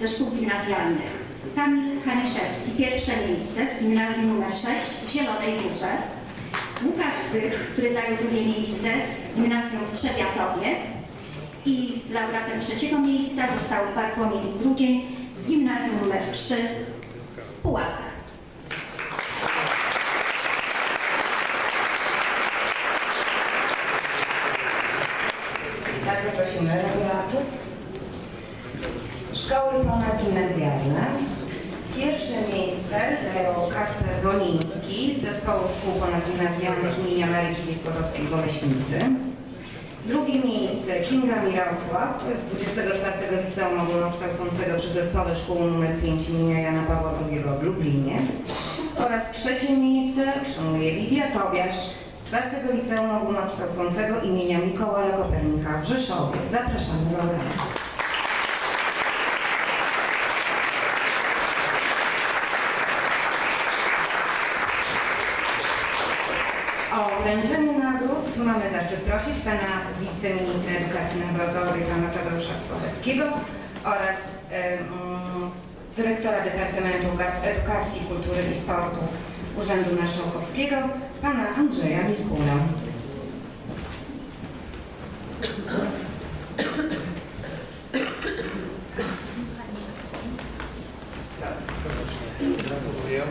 ze szkół gimnazjalnych. Kamil Kaniszewski, pierwsze miejsce z gimnazjum nr 6 w Zielonej Górze. Łukasz Zych, który zajął drugie miejsce z gimnazjum w Trzebiatowie. I laureatem trzeciego miejsca został Bartłomiej Grudzień z gimnazjum nr 3 w Puławach. Bardzo prosimy laureatów. Szkoły ponadgimnazjalne. Pierwsze miejsce zajął Kasper Goliński z Zespołu Szkół Ponadgimnazjalnych imienia Ameryki Wiskotowskiej w Oleśnicy. Drugie miejsce Kinga Mirosław z 24 Liceum Ogólnokształcącego przy Zespole Szkół nr 5 imienia Jana Pawła II w Lublinie. Oraz trzecie miejsce przyjmuje Lidia Tobiasz z czwartego Liceum Ogólnokształcącego imienia Mikołaja Kopernika w Rzeszowie. Zapraszamy laureatów. O wręczenie nagród mamy zaszczyt prosić pana wiceministra edukacji narodowej, pana Tadeusza Słowackiego oraz dyrektora Departamentu Edukacji, Kultury i Sportu Urzędu Marszałkowskiego, pana Andrzeja Miskula. Tak, serdecznie gratuluję.